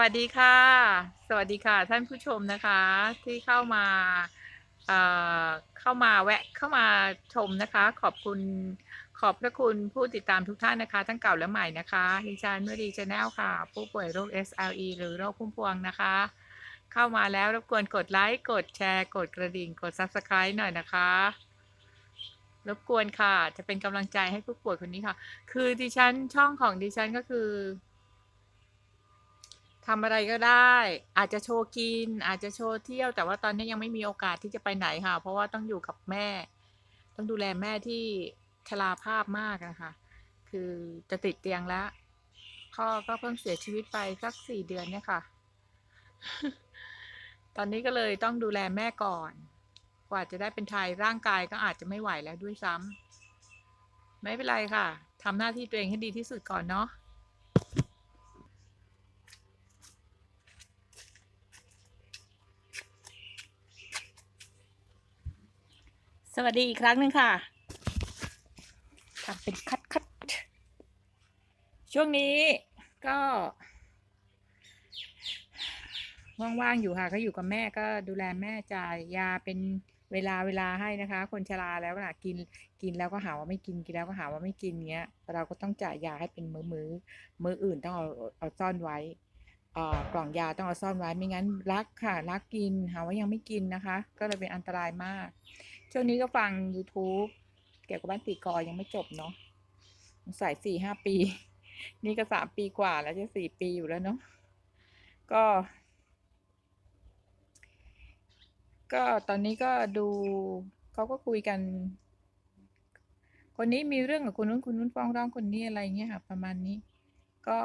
วัสดีค่ะ สวัสดีค่ะ ท่านผู้ชมนะคะ ที่เข้ามาเอ่อเข้ามาแวะเข้ามาชมนะคะ ขอบคุณขอบพระคุณผู้ติดตามทุกท่านนะคะ ทั้งเก่าและใหม่นะคะดิฉันเมรีชาแนลค่ะ ผู้ป่วยโรค SLE หรือโรคพุ่มพวงนะคะ เข้ามาแล้วรบกวนกดไลค์กดแชร์กดกระดิ่งกด Subscribe หน่อยนะคะรบกวนค่ะ จะเป็นกำลังใจให้ผู้ป่วยคนนี้ค่ะ คือดิฉันช่องของดิฉันก็คือ ทำอะไรก็ได้ อาจจะโชว์กิน อาจจะโชว์เที่ยว แต่ว่าตอนนี้ยังไม่มีโอกาสที่จะไปไหนค่ะ เพราะว่าต้องอยู่กับแม่ ต้องดูแลแม่ที่ชราภาพมากนะคะ คือจะติดเตียงแล้วพ่อก็เพิ่งเสียชีวิตไปสักสี่เดือนเนี่ยค่ะ ตอนนี้ก็เลยต้องดูแลแม่ก่อน กว่าจะได้เป็นไทยร่างกายก็อาจจะไม่ไหวแล้วด้วยซ้ำไม่เป็นไรค่ะทำหน้าที่ตัวเองให้ดีที่สุดก่อนเนาะ สวัสดีอีกครั้งหนึ่งค่ะทำเป็นคัดคัดช่วงนี้ก็ว่างๆอยู่ค่ะ ก็อยู่กับแม่ก็ดูแลแม่จ่ายยาเป็นเวลาเวลาให้นะคะ คนชราแล้วนะกินกินแล้วก็หาว่าไม่กินกินแล้วก็หาว่าไม่กินเงี้ย เราก็ต้องจ่ายยาให้เป็นมือมือมืออื่นต้องเอาเอาซ่อนไว้อ่อกล่องยาต้องเอาซ่อนไว้ไม่งั้นรักค่ะ รักกินหาว่ายังไม่กินนะคะ ก็เลยเป็นอันตรายมาก ช่วงนี้ก็ฟัง YouTube เกี่ยวกับบ้านตีกอยังไม่จบเนาะใส่สี่ห้าปี นี่ก็สามปีกว่าแล้วจะสี่ปีอยู่แล้วเนาะก็ ก็ตอนนี้ก็ดูเขาก็คุยกัน คนนี้มีเรื่องกับคนนู้นคนนู้นฟ้องร้องคนนี้อะไรเงี้ยค่ะ ประมาณนี้ ก็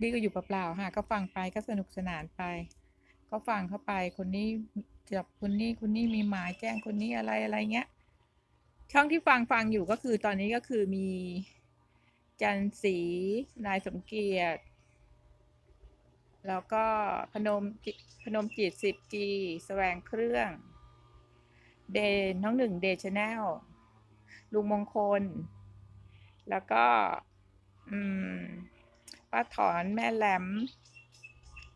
ดีก็อยู่เปล่าๆค่ะ ก็ฟังไปก็สนุกสนานไป ก็ฟังเข้าไปคนนี้ จับคนนี้คนนี้มีหมายแจ้งคนนี้อะไรอะไรเงี้ย ช่องที่ฟังฟังอยู่ก็คือตอนนี้ก็คือมี จันศรีนายสมเกียรติ แล้วก็พนมพนมจิตสิบจีแสวงเครื่องเดนน้องหนึ่งเดชแนลลุงมงคล แล้วก็ป้าถอนแม่แหลม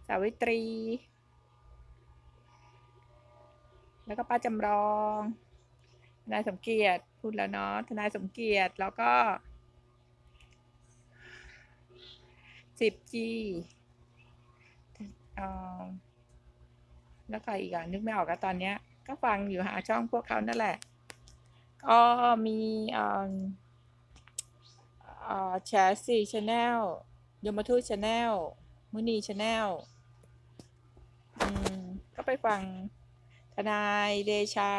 สาวิตรี แล้วก็ป้าจำลองทนายสมเกียรติพูดแล้วเนาะทนายสมเกียรติแล้วก็สิบจีแล้วใครอีกอะนึกไม่ออกอะตอนเนี้ย ก็ฟังอยู่หาช่องพวกเขานั่นแหละ ก็มีอ่าอ่าแชร์สี่ชาแนลยมทูตชาแนลมุนีชาแนลอืมก็ไปฟัง นายเดชา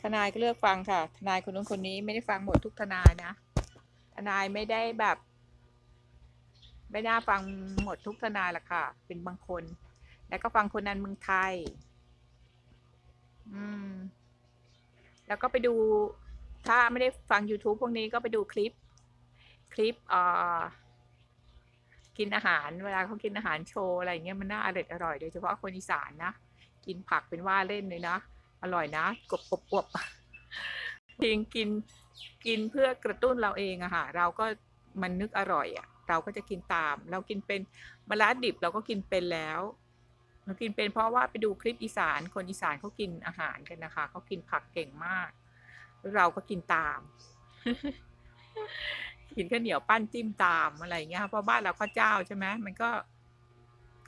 ทนายก็เลือกฟังค่ะ ทนายคนนู้นคนนี้ไม่ได้ฟังหมดทุกทนายนะ ทนายไม่ได้แบบ ไม่น่าฟังหมดทุกทนายหรอกค่ะ เป็นบางคน แล้วก็ฟังคนนั้นเมืองไทย อืม แล้วก็ไปดู ถ้าไม่ได้ฟัง YouTube พวกนี้ก็ไปดูคลิป คลิปอ่า กินอาหารเวลาเขากินอาหารโชว์อะไรเงี้ยมันน่าอร่อยอร่อยโดยเฉพาะคนอีสานนะกินผักเป็นว่าเล่นเลยนะอร่อยนะกบกบกบจริงกินกินเพื่อกระตุ้นเราเองอะค่ะเราก็มันนึกอร่อยอะเราก็จะกินตาม เรากินเป็นมะระดิบเราก็กินเป็นแล้วเรากินเป็นเพราะว่าไปดูคลิปอีสานคนอีสานเขากินอาหารกันนะคะเขากินผักเก่งมาก เราก็กินตาม กินข้าวเหนียวปั้นจิ้มตามอะไรเงี้ยเพราะบ้านเราข้าวเจ้าใช่ไหมมันก็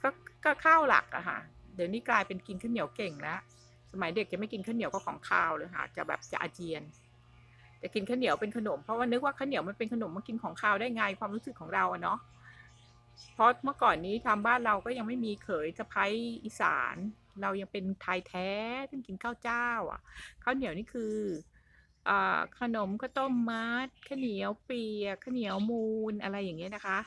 ก็ก็ข้าวหลักอะค่ะ เดี๋ยวนี้กลายเป็นกินข้าวเหนียวเก่งแล้วสมัยเด็กจะไม่กินข้าวเหนียวก็ของข้าวเลยค่ะ จะแบบจะอาเจียนแต่กินข้าวเหนียวเป็นขนมเพราะว่านึกว่าข้าวเหนียวมันเป็นขนมมากินของข้าวได้ไงความรู้สึกของเราอะเนาะเพราะเมื่อก่อนนี้ทำบ้านเราก็ยังไม่มีเขยสะพ้ายอีสาน เรายังเป็นไทยแท้ต้องกินข้าวเจ้า อะข้าวเหนียวนี่คือ ขนมข้าวต้มมัดข้าวเหนียวเปียกข้าวเหนียวมูนอะไรอย่างเงี้ยนะคะ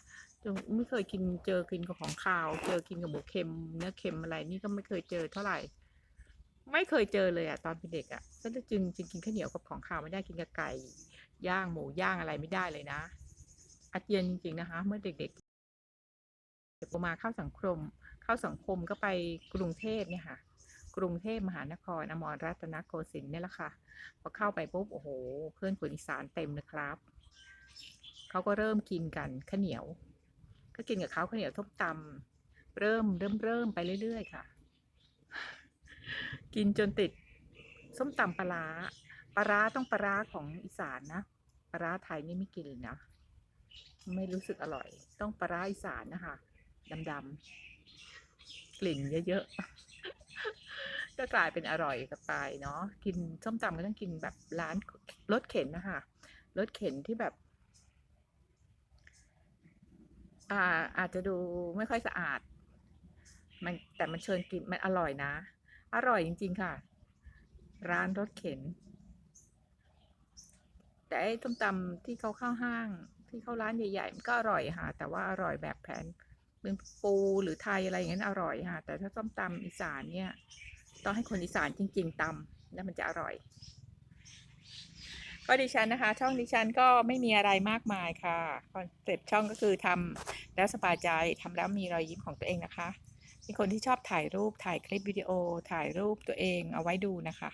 ไม่เคยกินเจอกินกับของข้าว เจอกินกับหมูเค็มเนื้อเค็มอะไรนี่ก็ไม่เคยเจอเท่าไหร่ ไม่เคยเจอเลยอะตอนเป็นเด็กอะก็จะจึงจึงกินข้าวเหนียวกับของข้าวไม่ได้กินกับไก่ย่างหมูย่างอะไรไม่ได้เลยนะอาเจียนจริงๆนะคะ เมื่อเด็กๆเด็กมาเข้าสังคม เข้าสังคมก็ไปกรุงเทพเนี่ยค่ะ กรุงเทพมหานครอมรรัตนโกสินทร์เนี่ยแหละค่ะ พอเข้าไปปุ๊บโอ้โห เพื่อนคนอีสานเต็มเลยครับ เขาก็เริ่มกินกันข้าวเหนียว ก็กินกับเขาข้าวเหนียวทบตำเริ่มเริ่มเริ่มไปเรื่อย ๆ ค่ะ กินจนติดส้มตำปลาร้าปลาร้าต้องปลาร้าของอีสานนะปลาร้าไทยนี่ไม่กินเลยนะไม่รู้สึกอร่อย ต้องปลาร้าอีสานนะคะดำๆกลิ่นเยอะๆ ก็กลายเป็นอร่อยกับไปเนาะกินส้มตำก็ต้องกินแบบร้านรถเข็นนะคะรถเข็นที่แบบอาอาจจะดูไม่ค่อยสะอาด มันแต่มันเชิญกินมันอร่อยนะ อร่อยจริง ๆ ค่ะ ร้านรถเข็น แต่ไอ้ต้มตำที่เขาเข้าห้าง ที่เข้าร้านใหญ่ๆมันก็อร่อยค่ะ แต่ว่าอร่อยแบบแผน เป็นปูหรือไทยอะไรอย่างนั้นอร่อยค่ะ แต่ถ้าต้มตำอีสานเนี่ย ต้องให้คนอีสานจริง ๆตำแล้วมันจะอร่อย ก็ดิฉันนะคะ ช่องดิฉันก็ไม่มีอะไรมากมายค่ะคอนเซ็ปต์ช่องก็คือทำแล้วสบายใจทำแล้วมีรอยยิ้มของตัวเองนะคะเป็นคนที่ชอบถ่ายรูปถ่ายคลิปวิดีโอถ่ายรูปตัวเองเอาไว้ดูนะคะ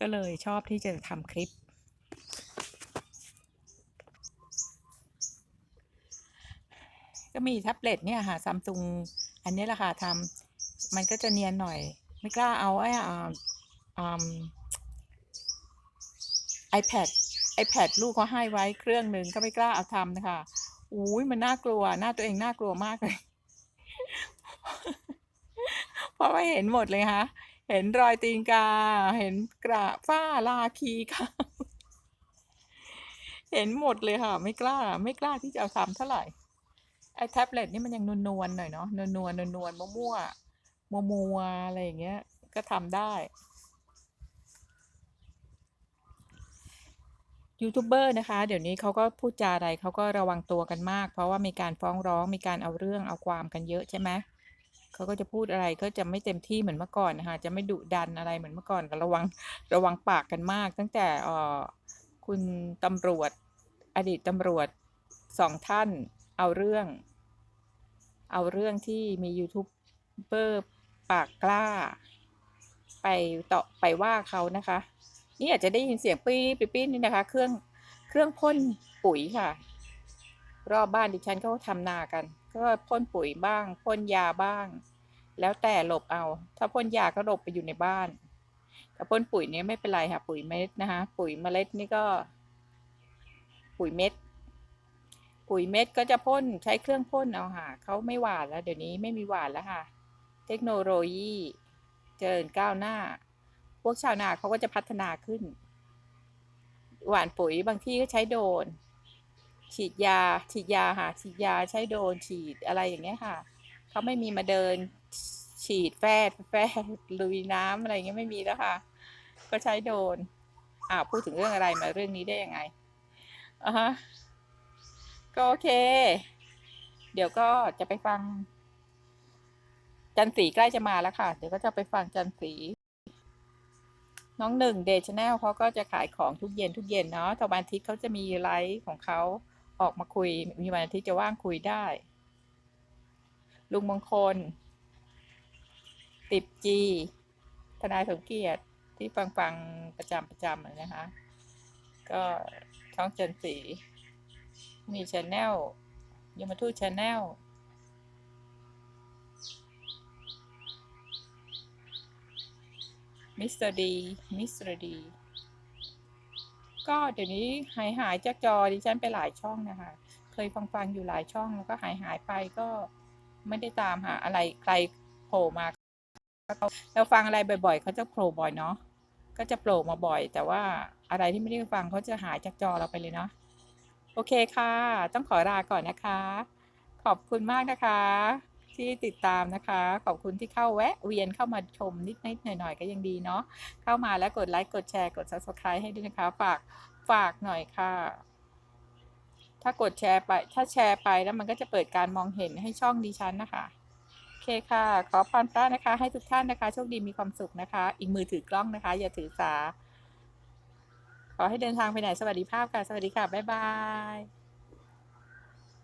ก็เลยชอบที่จะทำคลิป ก็มีแท็บเล็ตเนี่ยค่ะซัมซุงอันนี้แหละค่ะทำมันก็จะเนียนหน่อย ไม่กล้าเอาไอ้อ่าอ่า iPad iPad ลูกเขาให้ไว้เครื่องหนึ่งก็ไม่กล้าเอาทำนะคะอุ้ยมันน่ากลัว หน้าตัวเองน่ากลัวมากเลย เพราะว่าเห็นหมดเลยค่ะเห็นรอยตีนกา เห็นกระฝ้าลาคีค่ะเห็นหมดเลยค่ะ ไม่กล้า ไม่กล้าที่จะเอาทำเท่าไหร่ ไอ้แท็บเล็ตนี่มันยังนวลๆหน่อยเนาะนวลๆนวลๆมั่วๆมัวๆอะไรอย่างเงี้ย ก็ทำได้ยูทูบเบอร์นะคะ เดี๋ยวนี้เขาก็พูดจาอะไรเขาก็ระวังตัวกันมาก เพราะว่ามีการฟ้องร้องมีการเอาเรื่องเอาความกันเยอะใช่ไหมเขาก็จะพูดอะไรก็จะไม่เต็มที่เหมือนเมื่อก่อนนะคะจะไม่ดุดันอะไรเหมือนเมื่อก่อนก็ระวังระวังปากกันมาก ตั้งแต่ออคุณตำรวจอดีตตำรวจสองท่านเอาเรื่อง เอาเรื่องที่มียูทูบเบอร์ปากกล้า ไปต่อไปว่าเขานะคะ นี่อาจจะได้ยินเสียงปี๊ดปี๊ดนี่นะคะ เครื่องเครื่องพ่นปุ๋ยค่ะ รอบบ้านดิฉันเขาทำนากัน ก็พ่นปุ๋ยบ้างพ่นยาบ้าง แล้วแต่หลบเอา ถ้าพ่นยาก็หลบไปอยู่ในบ้านแต่พ่นปุ๋ยเนี้ยไม่เป็นไรค่ะ ปุ๋ยเม็ดนะคะ ปุ๋ยเมล็ดนี่ก็ ปุ๋ยเม็ด ปุ๋ยเม็ดก็จะพ่นใช้เครื่องพ่นเอาค่ะเขาไม่หวานแล้วเดี๋ยวนี้ไม่มีหวานแล้วค่ะ เทคโนโลยีเจริญก้าวหน้า พวกชาวนาเขาก็จะพัฒนาขึ้น หวานปุ๋ยบางที่ก็ใช้โดน ฉีดยาฉีดยาค่ะฉีดยาใช้โดนฉีดอะไรอย่างเงี้ยค่ะเขาไม่มีมาเดินฉีดแฟดแฟดลุยน้ำอะไรเงี้ยไม่มีแล้วค่ะ ก็ใช้โดนอ่าพูดถึงเรื่องอะไรมาเรื่องนี้ได้ยังไงอะฮะ ก็โอเค เดี๋ยวก็จะไปฟัง จันสีใกล้จะมาแล้วค่ะ เดี๋ยวก็จะไปฟังจันสีน้องหนึ่งเดชแนลเขาก็จะขายของทุกเย็นทุกเย็นเนาะตะวันอาทิตย์เขาจะมีไลฟ์ของเขาออกมาคุย มีวันอาทิตย์จะว่างคุยได้ ลุงมงคล ติบจี ทนายสมเกียรติที่ฟังฟังประจำประจำนะคะ ก็ช่องจันสี มีชแนลยมทูตชแนลมิสเตอร์ดีมิสเตอร์ดีก็เดี๋ยวนี้หายหายจากจอดิฉันไปหลายช่องนะคะ เคยฟังฟังอยู่หลายช่องแล้วก็หายหายไปก็ไม่ได้ตามหาอะไรใครโผล่มาเราฟังอะไรบ่อยๆเขาจะโผล่บ่อยเนาะก็จะโผล่มาบ่อย แต่ว่าอะไรที่ไม่ได้ฟังเขาจะหายจากจอเราไปเลยเนาะ โอเคค่ะ ต้องขอลาก่อนนะคะ ขอบคุณมากนะคะ ที่ติดตามนะคะ ขอบคุณที่เข้าแวะเวียนเข้ามาชมนิดๆหน่อยๆก็ยังดีเนาะเข้ามาแล้วกดไลค์กดแชร์กด subscribe ให้ด้วยนะคะ ฝากฝากหน่อยค่ะ ถ้ากดแชร์ไป ถ้าแชร์ไปแล้วมันก็จะเปิดการมองเห็นให้ช่องดิฉันนะคะโอเคค่ะ ขอพรพระนะคะ ให้ทุกท่านนะคะ โชคดีมีความสุขนะคะ อีกมือถือกล้องนะคะ อย่าถือสา ขอให้เดินทางไปไหนสวัสดีภาพค่ะ สวัสดีค่ะ บ๊ายบาย